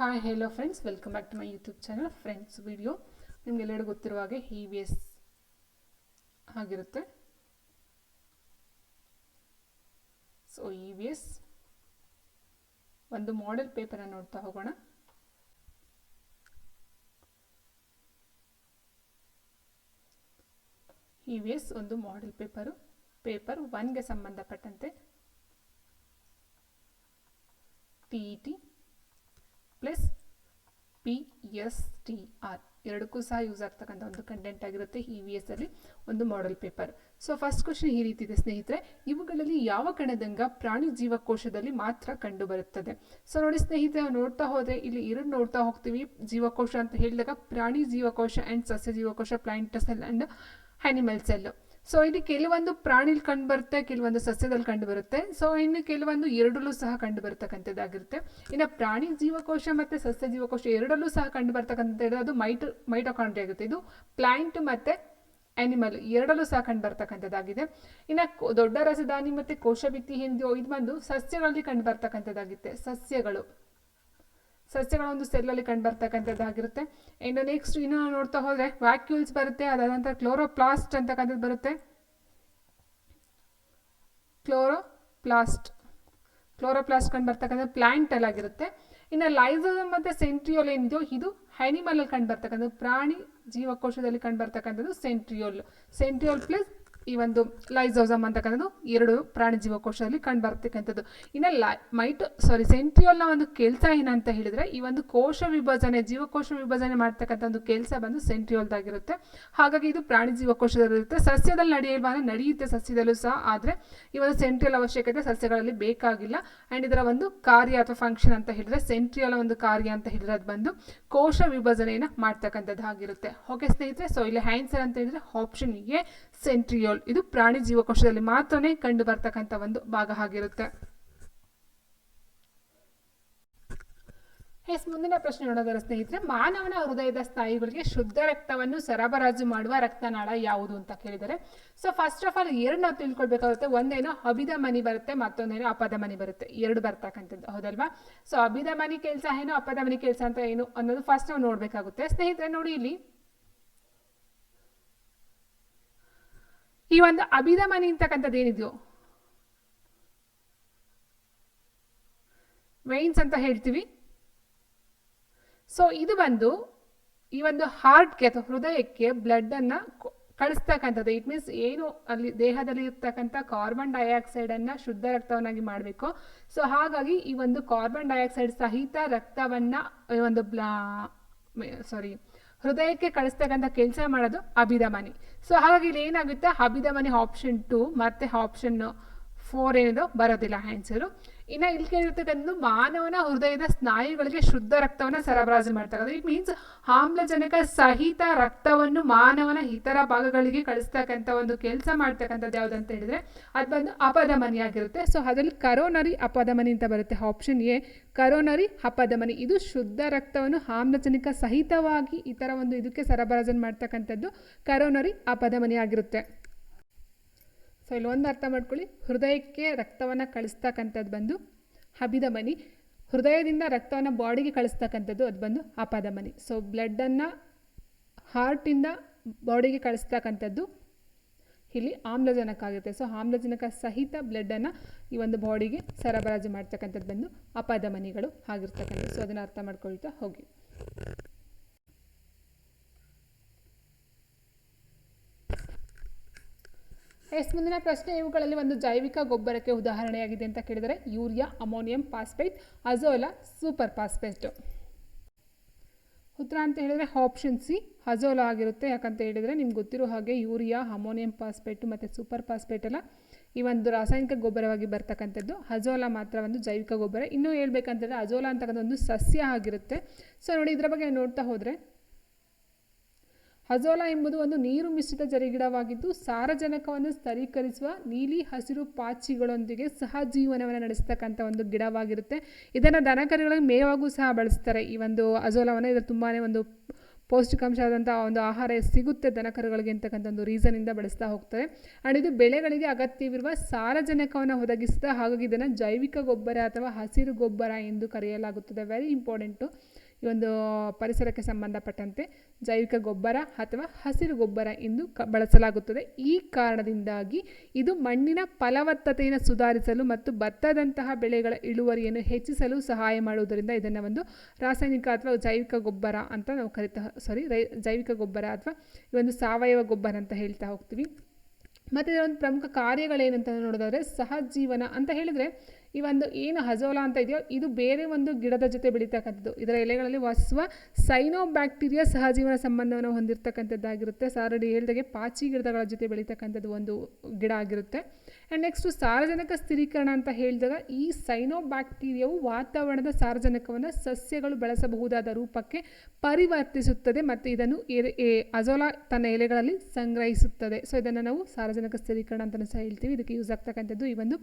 Hi hello friends welcome back to my YouTube channel friends video ನಿಮಗೆಲ್ಲರಿಗೂ ಗೊತ್ತಿರುವ ಹಾಗೆ E V S ಆಗಿರುತ್ತೆ. So E V S ಒಂದು model ಪೇಪರನ್ನು ನೋಡ್ತಾ ಹೋಗೋಣ. ಇ ವಿ ಎಸ್ ಒಂದು ಮಾಡೆಲ್ ಪೇಪರು ಪೇಪರ್ ಒನ್ಗೆ ಸಂಬಂಧಪಟ್ಟಂತೆ. T E T P S T R ಎರಡಕ್ಕೂ ಸಹ ಯೂಸ್ ಆಗ್ತಕ್ಕಂಥ ಒಂದು ಕಂಟೆಂಟ್ ಆಗಿರುತ್ತೆ ಇ ವಿ ಎಸ್ ಅಲ್ಲಿ ಒಂದು model paper so first question ಈ ರೀತಿ ಇದೆ, ಸ್ನೇಹಿತರೆ. ಇವುಗಳಲ್ಲಿ ಯಾವ ಕಣದಂಗ ಪ್ರಾಣಿ ಜೀವಕೋಶದಲ್ಲಿ ಮಾತ್ರ ಕಂಡು ಬರುತ್ತದೆ ಸೊ ನೋಡಿ ಸ್ನೇಹಿತರೆ, ನೋಡ್ತಾ ಹೋದರೆ ಇಲ್ಲಿ ಎರಡು ನೋಡ್ತಾ ಹೋಗ್ತೀವಿ. ಜೀವಕೋಶ ಅಂತ ಹೇಳಿದಾಗ ಪ್ರಾಣಿ ಜೀವಕೋಶ ಅಂಡ್ ಸಸ್ಯ ಜೀವಕೋಶ plant cell and animal cell so ಇಲ್ಲಿ ಕೆಲವೊಂದು ಪ್ರಾಣಿಲಿ ಕಂಡು ಬರುತ್ತೆ, ಕೆಲವೊಂದು ಸಸ್ಯದಲ್ಲಿ ಕಂಡು ಬರುತ್ತೆ. ಸೊ ಇನ್ನು ಕೆಲವೊಂದು ಎರಡಲ್ಲೂ ಸಹ ಕಂಡು ಬರ್ತಕ್ಕಂಥದ್ದಾಗಿರುತ್ತೆ. ಇನ್ನು ಪ್ರಾಣಿ ಜೀವಕೋಶ ಮತ್ತು ಸಸ್ಯ ಜೀವಕೋಶ ಎರಡಲ್ಲೂ ಸಹ ಕಂಡು ಬರ್ತಕ್ಕಂಥದ್ದು, ಅದು ಮೈಟ್ ಮೈಟೋಕಾಂಡ್ರಿ ಆಗುತ್ತೆ. ಇದು ಪ್ಲ್ಯಾಂಟ್ ಮತ್ತು ಆ್ಯನಿಮಲ್ ಎರಡಲ್ಲೂ ಸಹ ಕಂಡು ಬರ್ತಕ್ಕಂಥದ್ದಾಗಿದೆ. ಇನ್ನು ದೊಡ್ಡ ರಸದಾನಿ ಕೋಶ ಕೋಶಭಿತ್ತಿ ಹಿಂದಿಯೋ ಇದು ಬಂದು ಸಸ್ಯಗಳಲ್ಲಿ ಕಂಡು ಸಸ್ಯಗಳು. ಸಸ್ಯಗಳ ಒಂದು ಸೆಲ್ಲಲ್ಲಿ ಕಂಡು ಬರ್ತಕ್ಕಂಥದ್ದಾಗಿರುತ್ತೆ ಇನ್ನು ನೆಕ್ಸ್ಟ್ ಇನ್ನು ನೋಡ್ತಾ ಹೋದ್ರೆ ವ್ಯಾಕ್ಯೂಲ್ಸ್ ಬರುತ್ತೆ ಅದಾದ ನಂತರ ಕ್ಲೋರೋಪ್ಲಾಸ್ಟ್ ಅಂತಕ್ಕಂಥದ್ದು ಬರುತ್ತೆ. ಕ್ಲೋರೋಪ್ಲಾಸ್ಟ್ ಕ್ಲೋರೋಪ್ಲಾಸ್ಟ್ ಕಂಡು ಬರ್ತಕ್ಕಂಥದ್ದು ಪ್ಲಾಂಟ್ ಆಗಿರುತ್ತೆ. ಇನ್ನು ಲೈಸೋಸಮ್ ಮತ್ತು ಸೆಂಟ್ರಿಯೋಲ್ ಏನಿದೆಯೋ, ಇದು ಅನಿಮಲ್ ಅಲ್ಲಿ ಕಂಡು ಬರ್ತಕ್ಕಂಥದ್ದು ಪ್ರಾಣಿ ಜೀವಕೋಶದಲ್ಲಿ ಕಂಡು ಬರ್ತಕ್ಕಂಥದ್ದು ಸೆಂಟ್ರಿಯೋಲ್ ಸೆಂಟ್ರಿಯೋಲ್ ಪ್ಲಸ್ ಈ ಒಂದು ಲೈಸೋಸಮ್ ಅಂತಕ್ಕಂಥದ್ದು ಎರಡು ಪ್ರಾಣಿ ಜೀವಕೋಶದಲ್ಲಿ ಕಂಡು ಬರ್ತಕ್ಕಂಥದ್ದು. ಇನ್ನು ಲೈ, ಮೈಟ್ ಸಾರಿ ಸೆಂಟ್ರಿಯೋಲ್ನ ಒಂದು ಕೆಲಸ ಏನಂತ ಹೇಳಿದರೆ, ಈ ಒಂದು ಕೋಶ ವಿಭಜನೆ, ಜೀವಕೋಶ ವಿಭಜನೆ ಮಾಡ್ತಕ್ಕಂಥ ಒಂದು ಕೆಲಸ ಬಂದು ಸೆಂಟ್ರಿಯೋಲ್ದಾಗಿರುತ್ತೆ. ಹಾಗಾಗಿ ಇದು ಪ್ರಾಣಿ ಜೀವಕೋಶದಲ್ಲಿರುತ್ತೆ. ಸಸ್ಯದಲ್ಲಿ ನಡೆಯುವ ನಡೆಯುತ್ತೆ ಸಸ್ಯದಲ್ಲೂ ಸಹ, ಆದರೆ ಈ ಒಂದು ಸೆಂಟ್ರಿಯಲ್ ಅವಶ್ಯಕತೆ ಸಸ್ಯಗಳಲ್ಲಿ ಬೇಕಾಗಿಲ್ಲ. ಆ್ಯಂಡ್ ಇದರ ಒಂದು ಕಾರ್ಯ ಅಥವಾ ಫಂಕ್ಷನ್ ಅಂತ ಹೇಳಿದರೆ ಸೆಂಟ್ರಿಯಲ್ ಒಂದು ಕಾರ್ಯ ಅಂತ ಹೇಳಿದ್ರೆ ಅದು ಬಂದು ಕೋಶ ವಿಭಜನೆಯನ್ನು ಮಾಡ್ತಕ್ಕಂಥದ್ದು ಆಗಿರುತ್ತೆ ಓಕೆ ಸ್ನೇಹಿತರೆ ಸೊ ಇಲ್ಲಿ ಹ್ಯಾನ್ಸರ್ ಅಂತ ಹೇಳಿದರೆ ಆಪ್ಷನ್ ಎ ಸೆಂಟ್ರಿಯೋಲ್. ಇದು ಪ್ರಾಣಿ ಜೀವಕೋಶದಲ್ಲಿ ಮಾತ್ರನೇ ಕಂಡು ಬರ್ತಕ್ಕಂಥ ಒಂದು ಭಾಗ ಆಗಿರುತ್ತೆ. ಎಸ್, ಮುಂದಿನ ಪ್ರಶ್ನೆ ನೋಡೋದಾದ್ರೆ ಸ್ನೇಹಿತರೆ, ಮಾನವನ ಹೃದಯದ ಸ್ನಾಯುಗಳಿಗೆ ಶುದ್ಧ ರಕ್ತವನ್ನು ಸರಬರಾಜು ಮಾಡುವ ರಕ್ತನಾಳ ಯಾವುದು ಅಂತ ಕೇಳಿದರೆ, ಸೊ ಫಸ್ಟ್ ಆಫ್ ಆಲ್ ಎರಡು ನಾವು ತಿಳ್ಕೊಳ್ಬೇಕಾಗುತ್ತೆ. ಒಂದೇನೋ ಅಭಿದ ಮನಿ ಬರುತ್ತೆ, ಮತ್ತೊಂದೇನೋ ಅಪದ ಮನಿ ಬರುತ್ತೆ. ಎರಡು ಬರ್ತಕ್ಕಂಥದ್ದು, ಹೌದಲ್ವಾ? ಸೊ ಅಭಿದ ಮನಿ ಕೆಲಸ ಏನು, ಅಪದ ಮನಿ ಕೆಲಸ ಅಂತ ಏನು ಅನ್ನೋದು ಫಸ್ಟ್ ನಾವು ನೋಡಬೇಕಾಗುತ್ತೆ. ಸ್ನೇಹಿತರೆ, ನೋಡಿ ಇಲ್ಲಿ ಈ ಒಂದು ಅಭಿದಮನಿ ಅಂತಕ್ಕಂಥದ್ದು ಏನಿದೆಯೋ? ವೈನ್ಸ್ ಅಂತ ಹೇಳ್ತೀವಿ. ಸೊ ಇದು ಬಂದು ಈ ಒಂದು ಹಾರ್ಟ್ಗೆ ಅಥವಾ ಹೃದಯಕ್ಕೆ ಬ್ಲಡ್ಡನ್ನು ಕಳಿಸ್ತಕ್ಕಂಥದ್ದು. ಇಟ್ ಮೀನ್ಸ್ ಏನು ಅಲ್ಲಿ ದೇಹದಲ್ಲಿ ಇರ್ತಕ್ಕಂಥ ಕಾರ್ಬನ್ ಡೈಆಕ್ಸೈಡನ್ನು ಶುದ್ಧ ರಕ್ತವನ್ನಾಗಿ ಮಾಡಬೇಕು. ಸೊ ಹಾಗಾಗಿ ಈ ಒಂದು ಕಾರ್ಬನ್ ಡೈಆಕ್ಸೈಡ್ ಸಹಿತ ರಕ್ತವನ್ನು ಒಂದು ಬ್ಲಾ ಸಾರಿ ಹೃದಯಕ್ಕೆ ಕಳಿಸ್ತಕ್ಕಂಥ ಕೆಲಸ ಮಾಡೋದು ಅಭಿದಮನಿ ಸೊ ಹಾಗಾಗಿ ಇಲ್ಲಿ ಏನಾಗುತ್ತೆ? ಅಭಿದಮನಿ ಆಪ್ಷನ್ ಟು ಮತ್ತೆ ಆಪ್ಷನ್ ಫೋರ್ ಏನಿದೆ? ಬರೋದಿಲ್ಲ ಆನ್ಸರು ಇನ್ನು ಇಲ್ಲಿ ಕೇಳಿರ್ತಕ್ಕಂಥದ್ದು ಮಾನವನ ಹೃದಯದ ಸ್ನಾಯುಗಳಿಗೆ ಶುದ್ಧ ರಕ್ತವನ್ನು ಸರಬರಾಜು ಮಾಡ್ತಾರೆ. ಇಟ್ ಮೀನ್ಸ್ ಆಮ್ಲಜನಕ ಸಹಿತ ರಕ್ತವನ್ನು ಮಾನವನ ಇತರ ಭಾಗಗಳಿಗೆ ಕಳಿಸ್ತಕ್ಕಂಥ ಒಂದು ಕೆಲಸ ಮಾಡ್ತಕ್ಕಂಥದ್ದು ಯಾವ್ದು ಅಂತ ಹೇಳಿದ್ರೆ ಅದು ಬಂದು ಅಪಧಮನಿ ಆಗಿರುತ್ತೆ. ಸೊ ಅದರಲ್ಲಿ ಕರೋನರಿ ಅಪಧಮನಿ ಅಂತ ಬರುತ್ತೆ. ಆಪ್ಷನ್ ಎ ಕರೋನರಿ ಅಪಧಮನಿ. ಇದು ಶುದ್ಧ ರಕ್ತವನ್ನು ಆಮ್ಲಜನಕ ಸಹಿತವಾಗಿ ಇತರ ಒಂದು ಇದಕ್ಕೆ ಸರಬರಾಜು ಮಾಡ್ತಕ್ಕಂಥದ್ದು ಕರೋನರಿ ಅಪಧಮನಿ ಆಗಿರುತ್ತೆ. ಸೊ ಇಲ್ಲಿ ಒಂದು ಅರ್ಥ ಮಾಡ್ಕೊಳ್ಳಿ. ಹೃದಯಕ್ಕೆ ರಕ್ತವನ್ನು ಕಳಿಸ್ತಕ್ಕಂಥದ್ದು ಬಂದು ಅಭಿಧಮನಿ. ಹೃದಯದಿಂದ ರಕ್ತವನ್ನು ಬಾಡಿಗೆ ಕಳಿಸ್ತಕ್ಕಂಥದ್ದು ಅದು ಬಂದು ಅಪಧಮನಿ. ಸೊ ಬ್ಲಡ್ಡನ್ನು ಹಾರ್ಟಿಂದ ಬಾಡಿಗೆ ಕಳಿಸ್ತಕ್ಕಂಥದ್ದು ಇಲ್ಲಿ ಆಮ್ಲಜನಕ ಆಗುತ್ತೆ. ಸೊ ಆಮ್ಲಜನಕ ಸಹಿತ ಬ್ಲಡ್ಡನ್ನು ಈ ಒಂದು ಬಾಡಿಗೆ ಸರಬರಾಜು ಮಾಡ್ತಕ್ಕಂಥದ್ದು ಬಂದು ಅಪಧಮನಿಗಳು ಆಗಿರ್ತಕ್ಕಂಥದ್ದು. ಸೊ ಅದನ್ನು ಅರ್ಥ ಮಾಡ್ಕೊಳ್ತಾ ಹೋಗಿ. ಎಸ್, ಮುಂದಿನ ಪ್ರಶ್ನೆ, ಇವುಗಳಲ್ಲಿ ಒಂದು ಜೈವಿಕ ಗೊಬ್ಬರಕ್ಕೆ ಉದಾಹರಣೆಯಾಗಿದೆ ಅಂತ ಕೇಳಿದರೆ, urea, ammonium phosphate azolla, super phosphate ಉತ್ತರ ಅಂತ ಹೇಳಿದರೆ ಆಪ್ಷನ್ ಸಿ ಅಜೋಲಾ ಆಗಿರುತ್ತೆ. ಯಾಕಂತ ಹೇಳಿದರೆ ನಿಮ್ಗೆ ಗೊತ್ತಿರೋ ಹಾಗೆ ಯೂರಿಯಾ, ಅಮೋನಿಯಂ ಫಾಸ್ಫೇಟು ಮತ್ತು ಸೂಪರ್ ಫಾಸ್ಫೇಟ್ ಎಲ್ಲ ಈ ಒಂದು ರಾಸಾಯನಿಕ ಗೊಬ್ಬರವಾಗಿ ಬರ್ತಕ್ಕಂಥದ್ದು. ಅಜೋಲಾ ಮಾತ್ರ ಒಂದು ಜೈವಿಕ ಗೊಬ್ಬರ. ಇನ್ನೂ ಹೇಳ್ಬೇಕಂತಂದರೆ ಅಜೋಲಾ ಅಂತಕ್ಕಂಥ ಒಂದು ಸಸ್ಯ ಆಗಿರುತ್ತೆ. ಸೊ ನೋಡಿ ಇದರ ಬಗ್ಗೆ ನೋಡ್ತಾ ಹೋದರೆ ಹಜೋಲಾ ಎಂಬುದು ಒಂದು ನೀರು ಮಿಶ್ರಿತ ಜರಿಗಿಡವಾಗಿದ್ದು ಸಾರಜನಕವನ್ನು ಸ್ಥಳೀಕರಿಸುವ ನೀಲಿ ಹಸಿರು ಪಾಚಿಗಳೊಂದಿಗೆ ಸಹಜೀವನವನ್ನು ನಡೆಸ್ತಕ್ಕಂಥ ಒಂದು ಗಿಡವಾಗಿರುತ್ತೆ. ಇದನ್ನು ದನಕರಿಗಳಿಗೆ ಮೇವಾಗೂ ಸಹ ಬಳಸ್ತಾರೆ. ಈ ಒಂದು ಅಜೋಲಾವನ್ನು ಇದರ ತುಂಬಾ ಒಂದು ಪೌಷ್ಟಿಕಾಂಶವಾದಂಥ ಒಂದು ಆಹಾರ ಸಿಗುತ್ತೆ ದನಕರುಗಳಿಗೆ ಅಂತಕ್ಕಂಥ ಒಂದು ರೀಸನಿಂದ ಬಳಸ್ತಾ ಹೋಗ್ತಾರೆ. ಆ್ಯಂಡ್ ಇದು ಬೆಳೆಗಳಿಗೆ ಅಗತ್ಯವಿರುವ ಸಾರಜನಕವನ್ನು ಒದಗಿಸ್ತಾ ಹಾಗಾಗಿ ಇದನ್ನು ಜೈವಿಕ ಗೊಬ್ಬರ ಅಥವಾ ಹಸಿರು ಗೊಬ್ಬರ ಎಂದು ಕರೆಯಲಾಗುತ್ತದೆ. ವೆರಿ ಇಂಪಾರ್ಟೆಂಟು ಈ ಒಂದು ಪರಿಸರಕ್ಕೆ ಸಂಬಂಧಪಟ್ಟಂತೆ ಜೈವಿಕ ಗೊಬ್ಬರ ಅಥವಾ ಹಸಿರು ಗೊಬ್ಬರ ಎಂದು ಕ ಬಳಸಲಾಗುತ್ತದೆ. ಈ ಕಾರಣದಿಂದಾಗಿ ಇದು ಮಣ್ಣಿನ ಫಲವತ್ತತೆಯನ್ನು ಸುಧಾರಿಸಲು ಮತ್ತು ಭತ್ತದಂತಹ ಬೆಳೆಗಳ ಇಳುವರಿಯನ್ನು ಹೆಚ್ಚಿಸಲು ಸಹಾಯ ಮಾಡುವುದರಿಂದ ಇದನ್ನು ಒಂದು ರಾಸಾಯನಿಕ ಅಥವಾ ಜೈವಿಕ ಗೊಬ್ಬರ ಅಂತ ನಾವು ಕರಿತಾ ಸಾರಿ ರೈ, ಜೈವಿಕ ಗೊಬ್ಬರ ಅಥವಾ ಈ ಒಂದು ಸಾವಯವ ಗೊಬ್ಬರ ಅಂತ ಹೇಳ್ತಾ ಹೋಗ್ತೀವಿ. ಮತ್ತು ಇದರ ಒಂದು ಪ್ರಮುಖ ಕಾರ್ಯಗಳೇನಂತ ನೋಡೋದಾದರೆ ಸಹಜೀವನ ಅಂತ ಹೇಳಿದರೆ ಈ ಒಂದು ಏನು ಹಜೋಲ ಅಂತ ಇದೆಯೋ, ಇದು ಬೇರೆ ಒಂದು ಗಿಡದ ಜೊತೆ ಬೆಳೀತಕ್ಕಂಥದ್ದು. ಇದರ ಎಲೆಗಳಲ್ಲಿ ವಾಸಿಸುವ ಸೈನೋ ಬ್ಯಾಕ್ಟೀರಿಯಾ ಸಹಜೀವನ ಸಂಬಂಧವನ್ನು ಹೊಂದಿರತಕ್ಕಂಥದ್ದಾಗಿರುತ್ತೆ. ಸಾರಡಿ ಹೇಳಿದಾಗೆ ಪಾಚಿ ಗಿಡಗಳ ಜೊತೆ ಬೆಳೀತಕ್ಕಂಥದ್ದು ಒಂದು ಗಿಡ ಆಗಿರುತ್ತೆ. ಆ್ಯಂಡ್ ನೆಕ್ಸ್ಟು ಸಾರಜನಕ ಸ್ಥಿರೀಕರಣ ಅಂತ ಹೇಳಿದಾಗ ಈ ಸೈನೋ ಬ್ಯಾಕ್ಟೀರಿಯಾವು ವಾತಾವರಣದ ಸಾರಜನಕವನ್ನು ಸಸ್ಯಗಳು ಬಳಸಬಹುದಾದ ರೂಪಕ್ಕೆ ಪರಿವರ್ತಿಸುತ್ತದೆ ಮತ್ತು ಇದನ್ನು ಅಜೋಲಾ ತನ್ನ ಎಲೆಗಳಲ್ಲಿ ಸಂಗ್ರಹಿಸುತ್ತದೆ. ಸೊ ಇದನ್ನು ನಾವು ಸಾರಜನಕ ಸ್ಥಿರೀಕರಣ ಅಂತಲೂ ಸಹ ಹೇಳ್ತೀವಿ. ಇದಕ್ಕೆ ಯೂಸ್ ಆಗ್ತಕ್ಕಂಥದ್ದು ಈ ಒಂದು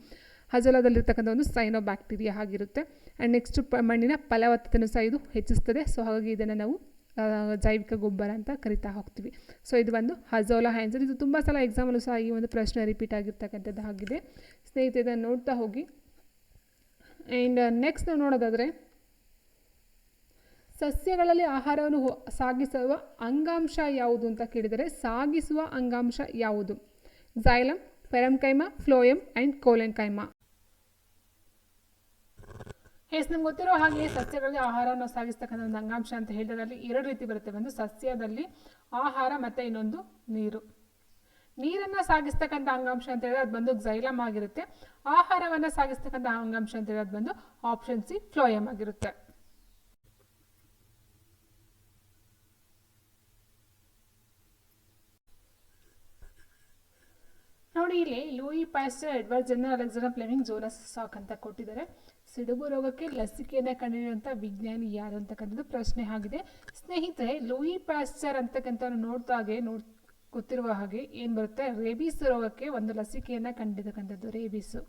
ಹಜಲದಲ್ಲಿರ್ತಕ್ಕಂಥ ಒಂದು ಸೈನೋ ಬ್ಯಾಕ್ಟೀರಿಯಾ ಆಗಿರುತ್ತೆ ಆ್ಯಂಡ್ ನೆಕ್ಸ್ಟ್ ಮಣ್ಣಿನ ಫಲವತ್ತತೆಯನ್ನು ಸಹ ಇದು ಹೆಚ್ಚಿಸ್ತದೆ. ಸೊ ಹಾಗಾಗಿ ಇದನ್ನು ನಾವು ಜೈವಿಕ ಗೊಬ್ಬರ ಅಂತ ಕರಿತಾ ಹೋಗ್ತೀವಿ. ಸೊ ಇದು ಒಂದು ಹಜೋಲಾ ಹ್ಯಾಂಡ್ಸರ್ ಇದು ತುಂಬ ಸಲ ಎಕ್ಸಾಮಲ್ಲೂ ಸಹ ಈ ಒಂದು ಪ್ರಶ್ನೆ ರಿಪೀಟ್ ಆಗಿರ್ತಕ್ಕಂಥದ್ದು ಆಗಿದೆ. ಸ್ನೇಹಿತರೆ, ಇದನ್ನು ನೋಡ್ತಾ ಹೋಗಿ. ಆ್ಯಂಡ್ ನೆಕ್ಸ್ಟ್ ನಾವು ನೋಡೋದಾದರೆ, ಸಸ್ಯಗಳಲ್ಲಿ ಆಹಾರವನ್ನು ಸಾಗಿಸುವ ಅಂಗಾಂಶ ಯಾವುದು ಅಂತ ಕೇಳಿದರೆ, ಸಾಗಿಸುವ ಅಂಗಾಂಶ ಯಾವುದು? Xylem parenchyma phloem and collenchyma yes ನಮ್ಗೆ ಗೊತ್ತಿರೋ ಹಾಗೆ ಸಸ್ಯಗಳಲ್ಲಿ ಆಹಾರವನ್ನು ಸಾಗಿಸ್ತಕ್ಕಂಥ ಒಂದು ಅಂಗಾಂಶ ಅಂತ ಹೇಳಿದ್ರಲ್ಲಿ ಎರಡು ರೀತಿ ಬರುತ್ತೆ. ಒಂದು ಸಸ್ಯದಲ್ಲಿ ಆಹಾರ ಮತ್ತು ಇನ್ನೊಂದು ನೀರು. ನೀರನ್ನು ಸಾಗಿಸ್ತಕ್ಕಂಥ ಅಂಗಾಂಶ ಅಂತ ಹೇಳಿದ್ರೆ ಅದು ಬಂದು ಝೈಲಮ್ ಆಗಿರುತ್ತೆ. ಆಹಾರವನ್ನು ಸಾಗಿಸ್ತಕ್ಕಂಥ ಅಂಗಾಂಶ ಅಂತ ಹೇಳಿದ್ರೆ ಅದು ಬಂದು ಆಪ್ಷನ್ ಸಿ ಫ್ಲೋಯಮ್ ಆಗಿರುತ್ತೆ. ನೋಡಿ ಇಲ್ಲಿ Louis Pasteur Edward Jenner Alexander Fleming Jonas Salk ಅಂತ ಕೊಟ್ಟಿದ್ದಾರೆ. ಸಿಡುಬು ರೋಗಕ್ಕೆ ಲಸಿಕೆಯನ್ನು ಕಂಡಿರುವಂಥ ವಿಜ್ಞಾನಿ ಯಾರು ಅಂತಕ್ಕಂಥದ್ದು ಪ್ರಶ್ನೆ ಆಗಿದೆ. ಸ್ನೇಹಿತರೆ, ಲೂಯಿ ಪ್ಯಾಸ್ಚರ್ ಅಂತಕ್ಕಂಥ ನೋಡ್ತಾಗೆ ನೋಡ್, ಗೊತ್ತಿರುವ ಹಾಗೆ ಏನು ಬರುತ್ತೆ? ರೇಬೀಸ್ ರೋಗಕ್ಕೆ ಒಂದು ಲಸಿಕೆಯನ್ನು ಕಂಡಿರ್ತಕ್ಕಂಥದ್ದು, rabies.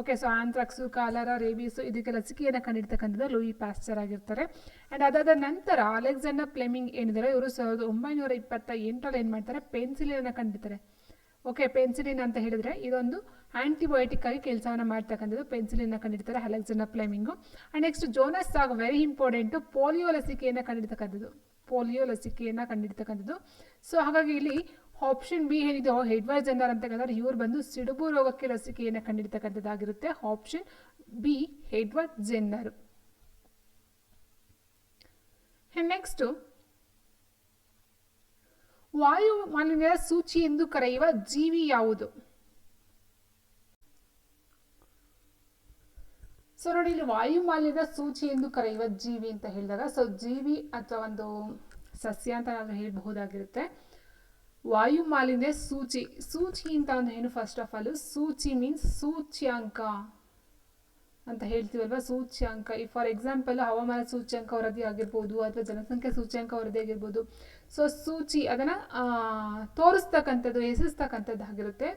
Okay so anthrax cholera rabies ಇದಕ್ಕೆ ಲಸಿಕೆಯನ್ನು ಕಂಡಿರ್ತಕ್ಕಂಥದ್ದು ಲೂಯಿ ಪ್ಯಾಸ್ಚರ್ ಆಗಿರ್ತಾರೆ. ಆ್ಯಂಡ್ ಅದಾದ ನಂತರ ಅಲೆಕ್ಸಾಂಡರ್ ಫ್ಲೆಮಿಂಗ್ ಏನಿದ್ದಾರೆ? ಇವರು ಸಾವಿರದ ಒಂಬೈನೂರ ಇಪ್ಪತ್ತ ಎಂಟರಲ್ಲಿ ಏನು ಮಾಡ್ತಾರೆ? ಪೆನ್ಸಿಲಿನ ಕಂಡಿರ್ತಾರೆ. ಓಕೆ ಪೆನ್ಸಿಲಿನ್ ಅಂತ ಹೇಳಿದರೆ ಇದೊಂದು ಆಂಟಿಬಯೋಟಿಕ್ ಆಗಿ ಕೆಲಸವನ್ನು ಮಾಡ್ತಕ್ಕಂಥದ್ದು ಪೆನ್ಸಿಲಿನ ಕಂಡಿಡ್ತಾರೆ Alexander Fleming. And next Jonas ಆಗ ವೆರಿ ಇಂಪಾರ್ಟೆಂಟು ಪೋಲಿಯೋ ಲಸಿಕೆಯನ್ನು ಕಂಡಿಡ್ತಕ್ಕಂಥದ್ದು. ಪೋಲಿಯೋ ಲಸಿಕೆಯನ್ನು ಕಂಡಿಡ್ತಕ್ಕಂಥದ್ದು. ಸೊ ಹಾಗಾಗಿ ಇಲ್ಲಿ ಆಪ್ಷನ್ ಬಿ ಏನಿದೆ ಜನರ್ ಅಂತ ಅಂತಕ್ಕಂಥದ್ದು ಇವ್ರು ಬಂದು ಸಿಡುಬು ರೋಗಕ್ಕೆ ಲಸಿಕೆಯನ್ನು ಕಂಡಿಡ್ತಕ್ಕಂಥದ್ದಾಗಿರುತ್ತೆ. Option B Edward Jenner next ವಾಯು ಮಾಲಿನ್ಯದ ಸೂಚಿ ಎಂದು ಕರೆಯುವ ಜೀವಿ ಯಾವುದು? ಸೊ ನೋಡಿ ಇಲ್ಲಿ ವಾಯು ಮಾಲಿನ್ಯದ ಸೂಚಿ ಎಂದು ಕರೆಯುವ ಜೀವಿ ಅಂತ ಹೇಳಿದಾಗ ಸೊ ಜೀವಿ ಅಥವಾ ಒಂದು ಸಸ್ಯ ಅಂತ ನಾವು ಹೇಳಬಹುದಾಗಿರುತ್ತೆ. ವಾಯು ಮಾಲಿನ್ಯ ಸೂಚಿ ಸೂಚಿ ಅಂತ ಅಂದ್ರೆ ಏನು ಫಸ್ಟ್ ಆಫ್ ಆಲ್ ಸೂಚಿ ಮೀನ್ಸ್ ಸೂಚ್ಯಾಂಕ ಅಂತ ಹೇಳ್ತೀವಲ್ವ? ಸೂಚ್ಯಾಂಕ. ಈ ಫಾರ್ ಎಕ್ಸಾಂಪಲ್ ಹವಾಮಾನ ಸೂಚ್ಯಾಂಕ ವರದಿ ಆಗಿರ್ಬೋದು ಅಥವಾ ಜನಸಂಖ್ಯೆ ಸೂಚ್ಯಾಂಕ ವರದಿ ಆಗಿರ್ಬೋದು. ಸೊ ಸೂಚಿ ಅದನ್ನು ತೋರಿಸ್ತಕ್ಕಂಥದ್ದು, ಎಸಿಸ್ತಕ್ಕಂಥದ್ದು ಆಗಿರುತ್ತೆ.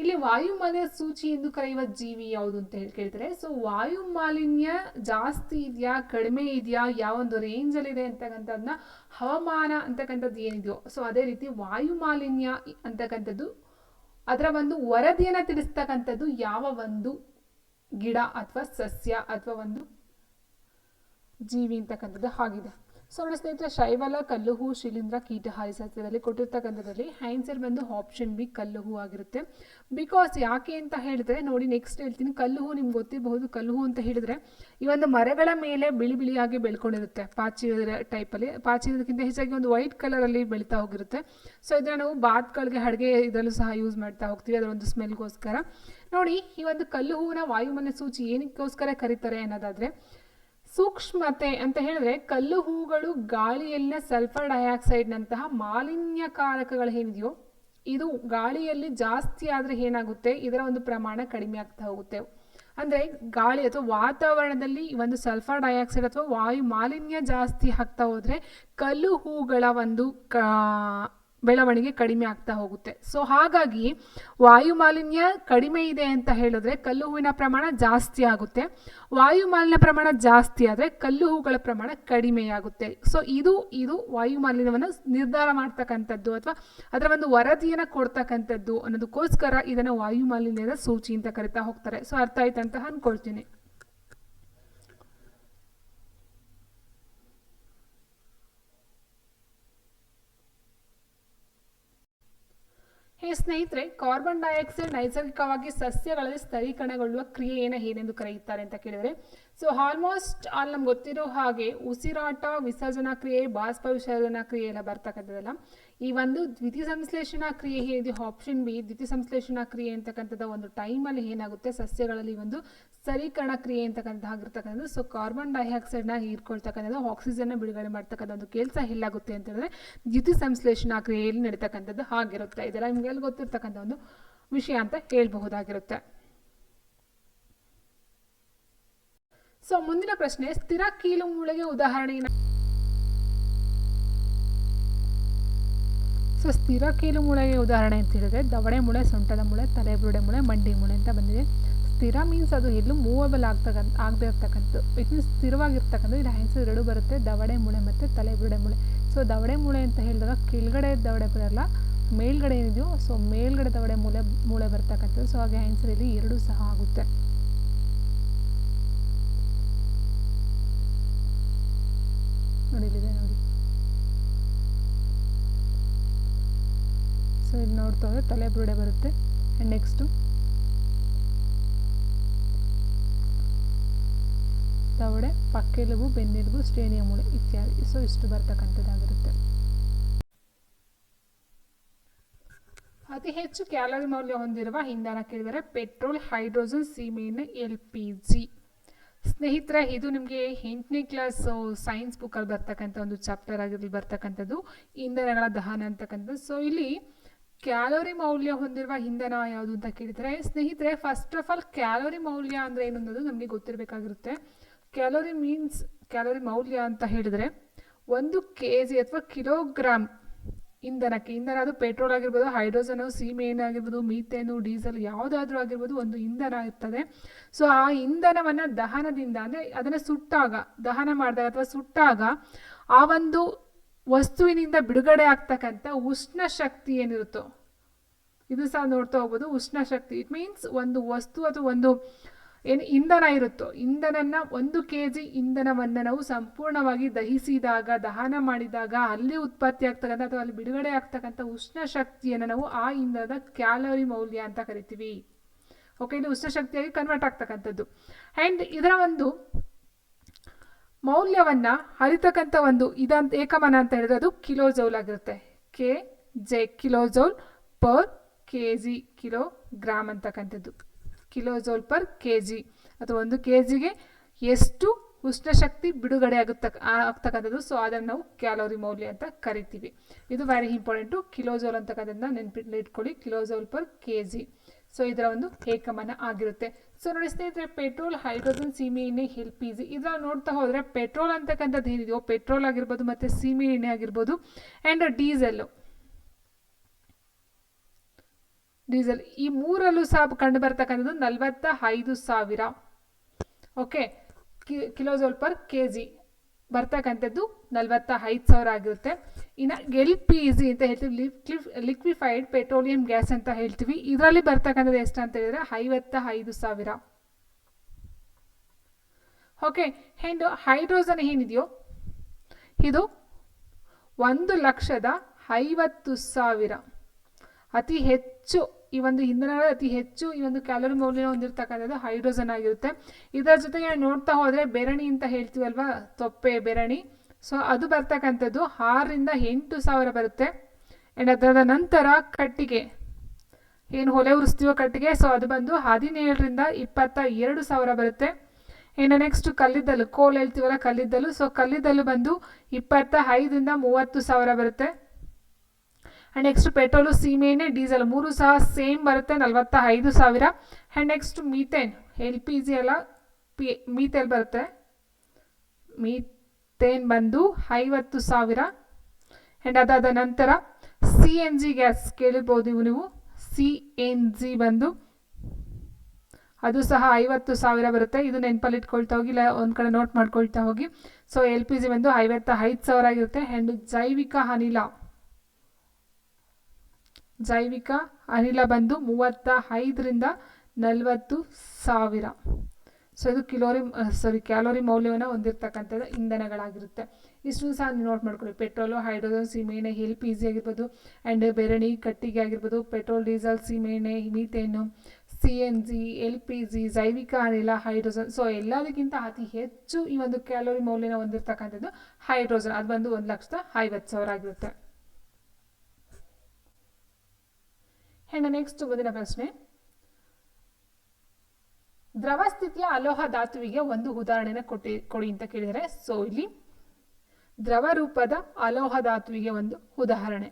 ಇಲ್ಲಿ ವಾಯು ಮಾಲಿನ್ಯ ಸೂಚಿ ಎಂದು ಕರೆಯುವ ಜೀವಿ ಯಾವುದು ಅಂತ ಹೇಳಿ ಕೇಳ್ತಾರೆ. ಸೊ ವಾಯು ಮಾಲಿನ್ಯ ಜಾಸ್ತಿ ಇದೆಯಾ, ಕಡಿಮೆ ಇದೆಯಾ, ಯಾವ ಒಂದು ರೇಂಜಲ್ಲಿದೆ ಅಂತಕ್ಕಂಥದ್ದನ್ನ ಹವಾಮಾನ ಅಂತಕ್ಕಂಥದ್ದು ಏನಿದೆಯೋ. ಸೊ ಅದೇ ರೀತಿ ವಾಯು ಮಾಲಿನ್ಯ ಅಂತಕ್ಕಂಥದ್ದು, ಅದರ ಒಂದು ವರದಿಯನ್ನು ತಿಳಿಸ್ತಕ್ಕಂಥದ್ದು ಯಾವ ಒಂದು ಗಿಡ ಅಥವಾ ಸಸ್ಯ ಅಥವಾ ಒಂದು ಜೀವಿ ಅಂತಕ್ಕಂಥದ್ದು ಆಗಿದೆ. ಸೊ ನೋಡಿ ಸ್ನೇಹಿತರೆ, ಶೈವಲ, ಕಲ್ಲು ಹೂ, ಶಿಲೀಂಧ್ರ ಕೀಟಹಾರಿ ಸಸ್ಯದಲ್ಲಿ ಕೊಟ್ಟಿರ್ತಕ್ಕಂಥದ್ರಲ್ಲಿ ಆನ್ಸರ್ ಬಂದು ಆಪ್ಷನ್ ಬಿ ಕಲ್ಲು ಹೂ ಆಗಿರುತ್ತೆ. ಬಿಕಾಸ್ ಯಾಕೆ ಅಂತ ಹೇಳಿದ್ರೆ, ನೋಡಿ ನೆಕ್ಸ್ಟ್ ಹೇಳ್ತೀನಿ. ಕಲ್ಲು ಹೂ ನಿಮ್ಗೆ ಗೊತ್ತಿರಬಹುದು. ಕಲ್ಲು ಹೂ ಅಂತ ಹೇಳಿದ್ರೆ, ಈ ಒಂದು ಮರಗಳ ಮೇಲೆ ಬಿಳಿ ಬಿಳಿಯಾಗಿ ಬೆಳ್ಕೊಂಡಿರುತ್ತೆ. ಪಾಚಿ ಟೈಪಲ್ಲಿ ಪಾಚಿ ಇದಕ್ಕಿಂತ ಹೆಚ್ಚಾಗಿ ಒಂದು ವೈಟ್ ಕಲರಲ್ಲಿ ಬೆಳೀತಾ ಹೋಗಿರುತ್ತೆ. ಸೊ ಇದನ್ನ ನಾವು ಬಾತ್ಗಳಿಗೆ ಅಡುಗೆ ಇದರಲ್ಲೂ ಸಹ ಯೂಸ್ ಮಾಡ್ತಾ ಹೋಗ್ತೀವಿ. ಅದರ ಒಂದು ಸ್ಮೆಲ್ಗೋಸ್ಕರ ನೋಡಿ, ಈ ಒಂದು ಕಲ್ಲು ಹೂವಿನ ಸೂಚಿ ಏನಕ್ಕೋಸ್ಕರ ಕರೀತಾರೆ ಅನ್ನೋದಾದರೆ ಸೂಕ್ಷ್ಮತೆ ಅಂತ ಹೇಳಿದ್ರೆ ಕಲ್ಲು ಹೂಗಳು ಗಾಳಿಯಲ್ಲಿನ ಸಲ್ಫರ್ ಡೈಆಕ್ಸೈಡ್ನಂತಹ ಮಾಲಿನ್ಯಕಾರಕಗಳು ಏನಿದೆಯೋ ಇದು ಗಾಳಿಯಲ್ಲಿ ಜಾಸ್ತಿ ಆದರೆ ಏನಾಗುತ್ತೆ? ಇದರ ಒಂದು ಪ್ರಮಾಣ ಕಡಿಮೆ ಆಗ್ತಾ ಹೋಗುತ್ತೆ. ಅಂದರೆ ಗಾಳಿ ಅಥವಾ ವಾತಾವರಣದಲ್ಲಿ ಒಂದು ಸಲ್ಫರ್ ಡೈಆಕ್ಸೈಡ್ ಅಥವಾ ವಾಯು ಮಾಲಿನ್ಯ ಜಾಸ್ತಿ ಆಗ್ತಾ ಹೋದರೆ ಕಲ್ಲು ಹೂಗಳ ಒಂದು ಬೆಳವಣಿಗೆ ಕಡಿಮೆ ಆಗ್ತಾ ಹೋಗುತ್ತೆ. ಸೊ ಹಾಗಾಗಿ ವಾಯು ಮಾಲಿನ್ಯ ಕಡಿಮೆ ಇದೆ ಅಂತ ಹೇಳಿದ್ರೆ ಕಲ್ಲು ಹೂವಿನ ಪ್ರಮಾಣ ಜಾಸ್ತಿ ಆಗುತ್ತೆ. ವಾಯು ಮಾಲಿನ್ಯ ಪ್ರಮಾಣ ಜಾಸ್ತಿ ಆದರೆ ಕಲ್ಲು ಹೂಗಳ ಪ್ರಮಾಣ ಕಡಿಮೆಯಾಗುತ್ತೆ ಸೊ ಇದು ಇದು ವಾಯು ಮಾಲಿನ್ಯವನ್ನು ನಿರ್ಧಾರ ಮಾಡ್ತಕ್ಕಂಥದ್ದು ಅಥವಾ ಅದರ ಒಂದು ವರದಿಯನ್ನು ಕೊಡ್ತಕ್ಕಂಥದ್ದು ಅನ್ನೋದಕ್ಕೋಸ್ಕರ ಇದನ್ನು ವಾಯು ಮಾಲಿನ್ಯದ ಸೂಚಿ ಅಂತ ಕರಿತಾ ಹೋಗ್ತಾರೆ. ಸೊ ಅರ್ಥ ಆಯ್ತಂತ ಅಂತ ಸ್ನೇಹಿತರೆ, ಕಾರ್ಬನ್ ಡೈಆಕ್ಸೈಡ್ ನೈಸರ್ಗಿಕವಾಗಿ ಸಸ್ಯಗಳಲ್ಲಿ ಸ್ಥಳೀಕರಣಗೊಳ್ಳುವ ಕ್ರಿಯೆಯನ್ನು ಏನೆಂದು ಕರೆಯುತ್ತಾರೆ ಅಂತ ಕೇಳಿದರೆ, ಸೊ ಆಲ್ಮೋಸ್ಟ್ ಆಲ್ ನಮ್ಗೆ ಗೊತ್ತಿರೋ ಹಾಗೆ ಉಸಿರಾಟ, ವಿಸರ್ಜನಾ ಕ್ರಿಯೆ ಬಾಷ್ಪ ವಿಸರ್ಜನಾ ಕ್ರಿಯೆ ಎಲ್ಲ ಬರ್ತಕ್ಕಂಥದ್ದಲ್ಲ. ಈ ಒಂದು ದ್ವಿತೀಯ ಸಂಶ್ಲೇಷಣಾ ಕ್ರಿಯೆ ಏನಿದೆ ಆಪ್ಷನ್ ಬಿ ದ್ವಿತೀಯ ಸಂಶ್ಲೇಷಣಾ ಕ್ರಿಯೆ ಅಂತಕ್ಕಂಥದ್ದು ಒಂದು ಟೈಮಲ್ಲಿ ಏನಾಗುತ್ತೆ? ಸಸ್ಯಗಳಲ್ಲಿ ಒಂದು ಸರೀಕರಣ ಕ್ರಿಯೆ ಅಂತಕ್ಕಂಥ ಆಗಿರ್ತಕ್ಕಂಥದ್ದು. ಸೊ ಕಾರ್ಬನ್ ಡೈಆಕ್ಸೈಡ್ನ ಹೀರ್ಕೊಳ್ತಕ್ಕಂಥದ್ದು ಆಕ್ಸಿಜನ್ನ ಬಿಡುಗಡೆ ಮಾಡ್ತಕ್ಕಂಥ ಒಂದು ಕೆಲಸ ಎಲ್ಲಾಗುತ್ತೆ ಅಂತ ಹೇಳಿದ್ರೆ ದ್ವಿತೀಯ ಸಂಶ್ಲೇಷಣಾ ಕ್ರಿಯೆಯಲ್ಲಿ ನಡೀತಕ್ಕಂಥದ್ದು ಆಗಿರುತ್ತೆ. ಇದೆಲ್ಲ ನಿಮಗೆಲ್ಲ ಗೊತ್ತಿರ್ತಕ್ಕಂಥ ಒಂದು ವಿಷಯ ಅಂತ ಹೇಳ್ಬಹುದಾಗಿರುತ್ತೆ. ಸೊ ಮುಂದಿನ ಪ್ರಶ್ನೆ, ಸ್ಥಿರ ಕೀಲು ಮೂಳೆಗೆ ಉದಾಹರಣೆಯನ್ನು ಸೊ ಸ್ಥಿರ ಕೀಲು ಮೂಳೆಗೆ ಉದಾಹರಣೆ ಅಂತ ಹೇಳಿದ್ರೆ ದವಡೆ ಮೂಳೆ, ಸೊಂಟದ ಮೂಳೆ, ತಲೆಬುರುಡೆ ಮೂಳೆ, ಮಂಡಿ ಮೂಳೆ ಅಂತ ಬಂದಿದೆ. ಸ್ಥಿರ ಮೀನ್ಸ್ ಅದು ಎಲ್ಲೂ ಮೂವಬಲ್ ಆಗ್ತಕ್ಕಂಥ ಆಗದೆ ಇರ್ತಕ್ಕಂಥದ್ದು ಇಟ್ ಮೀನ್ಸ್ ಸ್ಥಿರವಾಗಿರ್ತಕ್ಕಂಥದ್ದು. ಇಲ್ಲಿ ಆನ್ಸರ್ ಎರಡು ಬರುತ್ತೆ. ದವಡೆ ಮೂಳೆ ಮತ್ತು ತಲೆಬುರುಡೆ ಮೂಳೆ. ಸೊ ದವಡೆ ಮೂಳೆ ಅಂತ ಹೇಳಿದಾಗ ಕೆಳಗಡೆ ದವಡೆ ಬರಲ್ಲ ಮೇಲ್ಗಡೆ ಏನಿದೆಯೋ ಸೊ ಮೇಲ್ಗಡೆ ದವಡೆ ಮೂಳೆ ಮೂಳೆ ಬರ್ತಕ್ಕಂಥದ್ದು. ಸೊ ಹಾಗೆ ಆನ್ಸರ್ ಇಲ್ಲಿ ಎರಡೂ ಸಹ ಆಗುತ್ತೆ. ನೋಡ್ತಾ ಹೋದ್ರೆ ತಲೆ ಬುರುಡೆ ಬರುತ್ತೆ. ಆ್ಯಂಡ್ ನೆಕ್ಸ್ಟು ತವಡೆ ಪಕ್ಕೆಲುಬು ಬೆನ್ನೆಲುಬು ಶ್ರೇಣಿಯ ಮೂಳೆ ಇತ್ಯಾದಿ. ಸೊ ಇಷ್ಟು ಬರ್ತಕ್ಕಂಥದ್ದಾಗಿರುತ್ತೆ. ಅತಿ ಹೆಚ್ಚು ಕ್ಯಾಲೋರಿ ಮೌಲ್ಯ ಹೊಂದಿರುವ ಇಂಧನ ಕೇಳಿದರೆ ಪೆಟ್ರೋಲ್, ಹೈಡ್ರೋಜನ್ ಸೀಮೆಎಣ್ಣೆ ಎಲ್ ಪಿ ಜಿ. ಸ್ನೇಹಿತರೆ, ಇದು ನಿಮಗೆ ಎಂಟನೇ ಕ್ಲಾಸ್ ಸೈನ್ಸ್ ಬುಕ್ಕಲ್ಲಿ ಬರ್ತಕ್ಕಂಥ ಒಂದು ಚಾಪ್ಟರ್ ಆಗಿರಲಿ, ಬರ್ತಕ್ಕಂಥದ್ದು ಇಂಧನಗಳ ದಹನ ಅಂತಕ್ಕಂಥದ್ದು. ಸೊ ಇಲ್ಲಿ ಕ್ಯಾಲೋರಿ ಮೌಲ್ಯ ಹೊಂದಿರುವ ಇಂಧನ ಯಾವುದು ಅಂತ ಕೇಳಿದರೆ, ಸ್ನೇಹಿತರೆ ಫಸ್ಟ್ ಆಫ್ ಆಲ್ ಕ್ಯಾಲೋರಿ ಮೌಲ್ಯ ಅಂದರೆ ಏನು ಅನ್ನೋದು ನಮಗೆ ಗೊತ್ತಿರಬೇಕಾಗಿರುತ್ತೆ. ಕ್ಯಾಲೋರಿ ಮೀನ್ಸ್ ಕ್ಯಾಲೋರಿ ಮೌಲ್ಯ ಅಂತ ಹೇಳಿದರೆ, ಒಂದು ಕೆ ಜಿ ಅಥವಾ ಕಿಲೋಗ್ರಾಮ್ ಇಂಧನಕ್ಕೆ, ಇಂಧನ ಅದು ಪೆಟ್ರೋಲ್ ಆಗಿರ್ಬೋದು ಹೈಡ್ರೋಜನು ಸೀಮೇನ್ ಆಗಿರ್ಬೋದು ಮೀಥೇನು ಡೀಸೆಲ್ ಯಾವುದಾದ್ರೂ ಆಗಿರ್ಬೋದು ಒಂದು ಇಂಧನ ಇರ್ತದೆ. ಸೊ ಆ ಇಂಧನವನ್ನು ದಹನದಿಂದ ಅಂದರೆ ಅದನ್ನು ಸುಟ್ಟಾಗ, ದಹನ ಮಾಡಿದಾಗ ಅಥವಾ ಸುಟ್ಟಾಗ ಆ ಒಂದು ವಸ್ತುವಿನಿಂದ ಬಿಡುಗಡೆ ಆಗ್ತಕ್ಕಂಥ ಉಷ್ಣ ಶಕ್ತಿ ಏನಿರುತ್ತೋ, ಇದು ಸಹ ನೋಡ್ತಾ ಹೋಗ್ಬೋದು, ಉಷ್ಣ ಶಕ್ತಿ. ಇಟ್ ಮೀನ್ಸ್ ಒಂದು ವಸ್ತು ಅಥವಾ ಒಂದು ಏನು ಇಂಧನ ಇರುತ್ತೋ ಇಂಧನನ ಒಂದು ಕೆ ಜಿ ಇಂಧನವನ್ನು ನಾವು ಸಂಪೂರ್ಣವಾಗಿ ದಹಿಸಿದಾಗ, ದಹನ ಮಾಡಿದಾಗ ಅಲ್ಲಿ ಉತ್ಪತ್ತಿ ಆಗ್ತಕ್ಕಂಥ ಅಥವಾ ಅಲ್ಲಿ ಬಿಡುಗಡೆ ಆಗ್ತಕ್ಕಂಥ ಉಷ್ಣ ಶಕ್ತಿಯನ್ನು ನಾವು ಆ ಇಂಧನದ ಕ್ಯಾಲೋರಿ ಮೌಲ್ಯ ಅಂತ ಕರಿತೀವಿ. ಓಕೆ ಇದು ಉಷ್ಣ ಶಕ್ತಿಯಾಗಿ ಕನ್ವರ್ಟ್ ಆಗ್ತಕ್ಕಂಥದ್ದು. ಆ್ಯಂಡ್ ಇದರ ಒಂದು ಮೌಲ್ಯವನ್ನು ಅರಿತಕ್ಕಂಥ ಒಂದು ಇದಂತ ಏಕಮಾನ ಅಂತ ಹೇಳಿದ್ರೆ ಅದು ಕಿಲೋ ಜೌಲ್ ಆಗಿರುತ್ತೆ. K J kilojoule per K G kilogram ಅಂತಕ್ಕಂಥದ್ದು. Kilojoule per K G ಅಥವಾ ಒಂದು ಕೆ ಜಿಗೆ ಎಷ್ಟು ಉಷ್ಣ ಶಕ್ತಿ ಬಿಡುಗಡೆ ಆಗುತ್ತ ಆಗ್ತಕ್ಕಂಥದ್ದು. ಸೊ ಅದನ್ನು ನಾವು ಕ್ಯಾಲೋರಿ ಮೌಲ್ಯ ಅಂತ ಕರಿತೀವಿ. ಇದು ವೆರಿ ಇಂಪಾರ್ಟೆಂಟು ಕಿಲೋ ಜೌಲ್ ಅಂತಕ್ಕಂಥದ್ದನ್ನ ನೆನ್ಪಿ ಇಟ್ಕೊಳ್ಳಿ kilojoule per K G so ಇದರ ಒಂದು ಏಕಮನ ಆಗಿರುತ್ತೆ. ಸೊ ನೋಡಿ ಸ್ನೇಹಿತರೆ, ಪೆಟ್ರೋಲ್, ಹೈಡ್ರೋಜನ್ ಸೀಮೆ ಎಣ್ಣೆ ಎಲ್ ಪಿ ಜಿ ಇದರ ನೋಡ್ತಾ ಹೋದರೆ ಪೆಟ್ರೋಲ್ ಅಂತಕ್ಕಂಥದ್ದು ಏನಿದೆಯೋ, ಪೆಟ್ರೋಲ್ ಆಗಿರ್ಬೋದು ಮತ್ತು ಸೀಮೆ ಎಣ್ಣೆ ಆಗಿರ್ಬೋದು ಆ್ಯಂಡ್ ಡೀಸೆಲ್ಲು ಡೀಸೆಲ್. ಈ ಮೂರಲ್ಲೂ ಸಹ ಕಂಡು ಬರ್ತಕ್ಕಂಥದ್ದು ನಲವತ್ತ ಐದು ಸಾವಿರ okay kilojoule per K G ಬರ್ತಕ್ಕಂಥದ್ದು ನಲವತ್ತ ಐದು ಸಾವಿರ ಆಗಿರುತ್ತೆ. ಇನ್ನು ಎಲ್ ಪಿ ಜಿ ಅಂತ ಹೇಳ್ತೀವಿ ಲಿಕ್ವಿಫ್ ಲಿಕ್ವಿಫೈಡ್ ಪೆಟ್ರೋಲಿಯಂ ಗ್ಯಾಸ್ ಅಂತ ಹೇಳ್ತೀವಿ. ಇದರಲ್ಲಿ ಬರ್ತಕ್ಕಂಥದ್ದು ಎಷ್ಟು ಅಂತ ಹೇಳಿದರೆ ಐವತ್ತ ಐದು ಸಾವಿರ. ಓಕೆ ಹೆಂಡು ಹೈಡ್ರೋಜನ್ ಏನಿದೆಯೋ, ಇದು ಒಂದು ಲಕ್ಷದ ಐವತ್ತು ಸಾವಿರ. ಅತಿ ಹೆಚ್ಚು ಈ ಒಂದು ಇಂಧನಗಳ ಅತಿ ಹೆಚ್ಚು ಈ ಒಂದು ಕ್ಯಾಲೋರಿ ಮೌಲ್ಯ ಹೊಂದಿರತಕ್ಕಂಥದ್ದು ಹೈಡ್ರೋಜನ್ ಆಗಿರುತ್ತೆ. ಇದರ ಜೊತೆಗೆ ನೋಡ್ತಾ ಹೋದರೆ ಬೆರಣಿ ಅಂತ ಹೇಳ್ತೀವಲ್ವ? ತೊಪ್ಪೆ, ಬೆರಣಿ. ಸೊ ಅದು ಬರ್ತಕ್ಕಂಥದ್ದು ಆರರಿಂದ ಎಂಟು ಸಾವಿರ ಬರುತ್ತೆ. ಆ್ಯಂಡ್ ಅದರ ನಂತರ ಕಟ್ಟಿಗೆ. ಏನು ಹೊಲೆ ಉರಿಸ್ತೀವೋ ಕಟ್ಟಿಗೆ? ಸೊ ಅದು ಬಂದು ಹದಿನೇಳರಿಂದ ಇಪ್ಪತ್ತ ಎರಡು ಸಾವಿರ ಬರುತ್ತೆ. ಇನ್ನು ನೆಕ್ಸ್ಟ್ ಕಲ್ಲಿದ್ದಲು, ಕೋಲ್ ಹೇಳ್ತೀವಲ್ಲ ಕಲ್ಲಿದ್ದಲು? ಸೊ ಕಲ್ಲಿದ್ದಲು ಬಂದು ಇಪ್ಪತ್ತ ಐದರಿಂದ ಮೂವತ್ತು ಸಾವಿರ ಬರುತ್ತೆ. ಆ್ಯಂಡ್ ನೆಕ್ಸ್ಟ್ ಪೆಟ್ರೋಲು ಸೀಮೆಣ್ಣೆ ಡೀಸೆಲ್ ಮೂರು ಸಹ ಸೇಮ್ ಬರುತ್ತೆ ನಲವತ್ತ ಐದು ಸಾವಿರ. And next methane L P G ಎಲ್ಲ ಪಿ ಮೀಥೇಲ್ ಬರುತ್ತೆ. ಮೀಥೇನ್ ಬಂದು ಐವತ್ತು ಸಾವಿರ. ಆ್ಯಂಡ್ ಅದಾದ ನಂತರ ಸಿ ಎನ್ ಜಿ ಗ್ಯಾಸ್ ಕೇಳಿರ್ಬೋದು ನೀವು ನೀವು. ಸಿ ಎನ್ ಜಿ ಬಂದು ಅದು ಸಹ ಐವತ್ತು ಸಾವಿರ ಬರುತ್ತೆ. ಇದು ನೆನಪಲ್ಲಿ ಇಟ್ಕೊಳ್ತಾ ಹೋಗಿ, ಇಲ್ಲ ಒಂದು ಕಡೆ ನೋಟ್ ಮಾಡ್ಕೊಳ್ತಾ ಹೋಗಿ. ಸೊ ಎಲ್ ಪಿ ಜಿ ಬಂದು ಐವತ್ತ ಐದು ಸಾವಿರ ಆಗಿರುತ್ತೆ. ಆ್ಯಂಡ್ ಜೈವಿಕ ಅನಿಲ ಜೈವಿಕ ಅನಿಲ ಬಂದು ಮೂವತ್ತ ಐದರಿಂದ ನಲವತ್ತು ಸಾವಿರ. ಸೊ ಇದು ಕಿಲೋರಿ ಸಾರಿ ಕ್ಯಾಲೋರಿ ಮೌಲ್ಯವನ್ನು ಹೊಂದಿರತಕ್ಕಂಥದ್ದು ಇಂಧನಗಳಾಗಿರುತ್ತೆ. ಇಷ್ಟು ಸಹ ನೀವು ನೋಟ್ ಮಾಡ್ಕೊಳ್ಳಿ. ಪೆಟ್ರೋಲು, ಹೈಡ್ರೋಜನ್ ಸೀಮೆಎಣ್ಣೆ ಎಲ್ ಪಿ ಜಿ ಆಗಿರ್ಬೋದು ಆ್ಯಂಡ್ ಬೆರಣಿ, ಕಟ್ಟಿಗೆ ಆಗಿರ್ಬೋದು, ಪೆಟ್ರೋಲ್, ಡೀಸೆಲ್ ಸೀಮೆಎಣ್ಣೆ methane, C N G, L P G, ಜೈವಿಕ ಅನಿಲ, ಹೈಡ್ರೋಜನ್. ಸೊ ಎಲ್ಲದಕ್ಕಿಂತ ಅತಿ ಹೆಚ್ಚು ಈ ಒಂದು ಕ್ಯಾಲೋರಿ ಮೌಲ್ಯನ ಹೊಂದಿರತಕ್ಕಂಥದ್ದು ಹೈಡ್ರೋಜನ್. ಅದು ಬಂದು ಒಂದು ಲಕ್ಷದ ಐವತ್ತು ಸಾವಿರ ಆಗಿರುತ್ತೆ. ಆ್ಯಂಡ್ ನೆಕ್ಸ್ಟ್ ಮುಂದಿನ ಪ್ರಶ್ನೆ. ದ್ರವ ಸ್ಥಿತಿಯ ಅಲೋಹ ಧಾತುವಿಗೆ ಒಂದು ಉದಾಹರಣೆನ ಕೊಟ್ಟಿ, ಕೊಡಿ ಅಂತ ಕೇಳಿದರೆ ಸೊ ಇಲ್ಲಿ ದ್ರವ ರೂಪದ ಅಲೋಹ ಧಾತುವಿಗೆ ಒಂದು ಉದಾಹರಣೆ.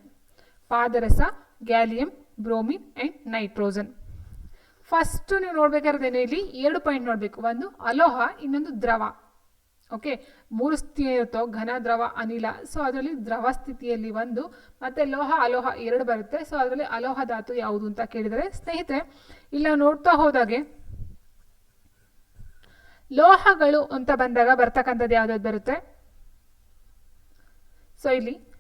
ಪಾದರಸ, gallium, bromine and nitrogen. First ನೀವು ನೋಡ್ಬೇಕಾದ್ರೆ ಇಲ್ಲಿ ಎರಡು ಪಾಯಿಂಟ್ ನೋಡಬೇಕು. ಒಂದು ಅಲೋಹ, ಇನ್ನೊಂದು ದ್ರವ. ಓಕೆ? ಮೂರು ಸ್ಥಿತಿ ಇರುತ್ತೋ? ಘನ, ದ್ರವ, ಅನಿಲ. ಸೊ ಅದರಲ್ಲಿ ದ್ರವ ಸ್ಥಿತಿಯಲ್ಲಿ ಒಂದು, ಮತ್ತು ಲೋಹ, ಅಲೋಹ ಎರಡು ಬರುತ್ತೆ. ಸೊ ಅದರಲ್ಲಿ ಅಲೋಹ ಧಾತು ಯಾವುದು ಅಂತ ಕೇಳಿದರೆ ಸ್ನೇಹಿತರೆ, ಇಲ್ಲ ನೋಡ್ತಾ ಹೋದಾಗೆ, ಲೋಹಗಳು ಅಂತ ಬಂದಾಗ ಬರ್ತಕ್ಕಂಥದ್ದು ಯಾವುದು ಬರುತ್ತೆ? ಸೊ ಇಲ್ಲಿ